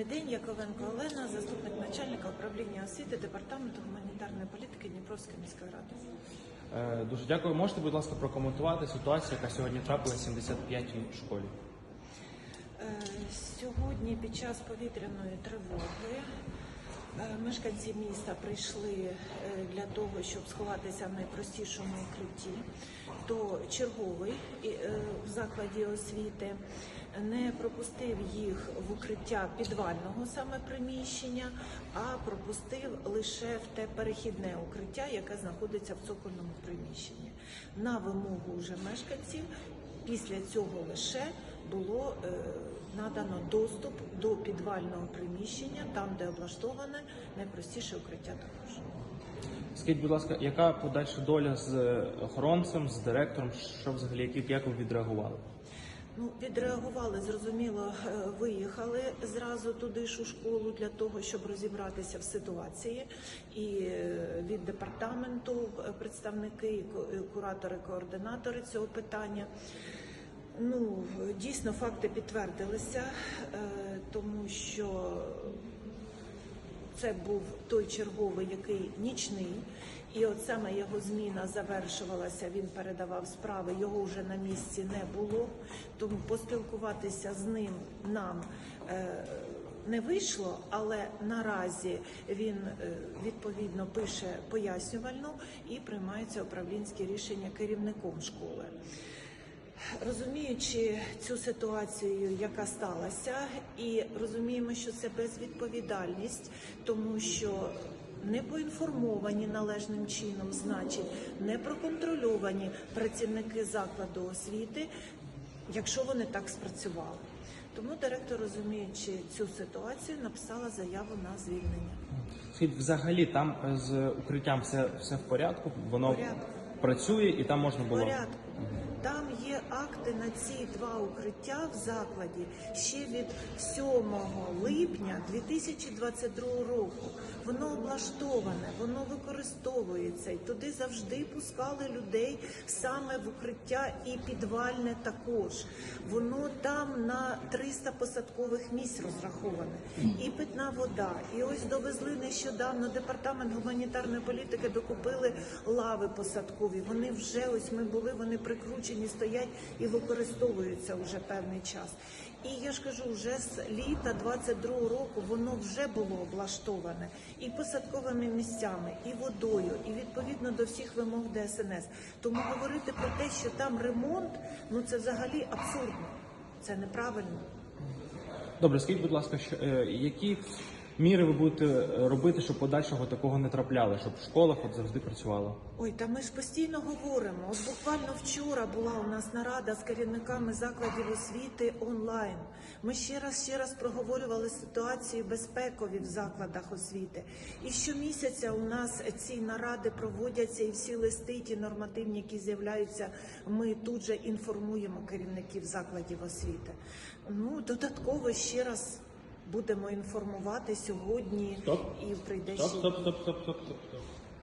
Добрий день, Яковенко Олена, заступник начальника управління освіти департаменту гуманітарної політики Дніпровської міської ради. Е, Дуже дякую. Можете, будь ласка, прокоментувати ситуацію, яка сьогодні трапилася в 75-й школі? Е, Сьогодні під час повітряної тривоги е, мешканці міста прийшли для того, щоб сховатися в найпростішому укритті, то черговий в закладі освіти не пропустив їх в укриття підвального саме приміщення, а пропустив лише в те перехідне укриття, яке знаходиться в цокольному приміщенні. На вимогу вже мешканців після цього лише було е, надано доступ до підвального приміщення, там, де облаштоване найпростіше укриття також. Скажіть, будь ласка, яка подальша доля з охоронцем, з директором? Що взагалі, як, ви відреагували? Ну, відреагували, зрозуміло, е, виїхали зразу туди ж у школу для того, щоб розібратися в ситуації. І е, від департаменту е, представники, і куратори, координатори цього питання. Ну, дійсно, факти підтвердилися, тому що це був той черговий, який нічний, і от саме його зміна завершувалася. Він передавав справи. Його вже на місці не було. Тому поспілкуватися з ним нам. е, Не вийшло, але наразі він е, відповідно пише пояснювальну і приймаються управлінські рішення керівником школи. Розуміючи цю ситуацію, яка сталася, і розуміємо, що це безвідповідальність, тому що не поінформовані належним чином, значить, не проконтрольовані працівники закладу освіти, якщо вони так спрацювали. Тому директор, розуміючи цю ситуацію, написала заяву на звільнення. Взагалі там е, з укриттям все, все в порядку? Воно Порядку. працює і там можна було. порядку. Там є акти на ці два укриття в закладі ще від 7 липня 2022 року. Воно облаштоване, воно використовується, і туди завжди пускали людей саме в укриття і підвальне також. Воно там на 300 посадкових місць розраховане. І питна вода. І ось довезли нещодавно департамент гуманітарної політики докупили лави посадкові. Вони вже ось ми були, вони прикручені, стоять і використовуються вже певний час. І я ж кажу, вже з літа 22 року воно вже було облаштоване і посадковими місцями, і водою, і відповідно до всіх вимог ДСНС. Тому говорити про те, що там ремонт, ну це взагалі абсурдно. Це неправильно. Добре, скажіть, будь ласка, що, е, які міри ви будете е, робити, щоб подальшого такого не трапляли, щоб в школах от завжди працювало? Ой, та ми ж постійно говоримо. От буквально вчора була у нас нарада з керівниками закладів освіти онлайн. Ми ще раз ще раз проговорювали ситуацію безпекові в закладах освіти. І щомісяця у нас ці наради проводяться, і всі листи, ті нормативні, які з'являються, ми тут же інформуємо керівників закладів освіти. Ну додатково ще раз будемо інформувати сьогодні Стоп. і прийде Стоп, ще. стоп, стоп, стоп, стоп, стоп. стоп.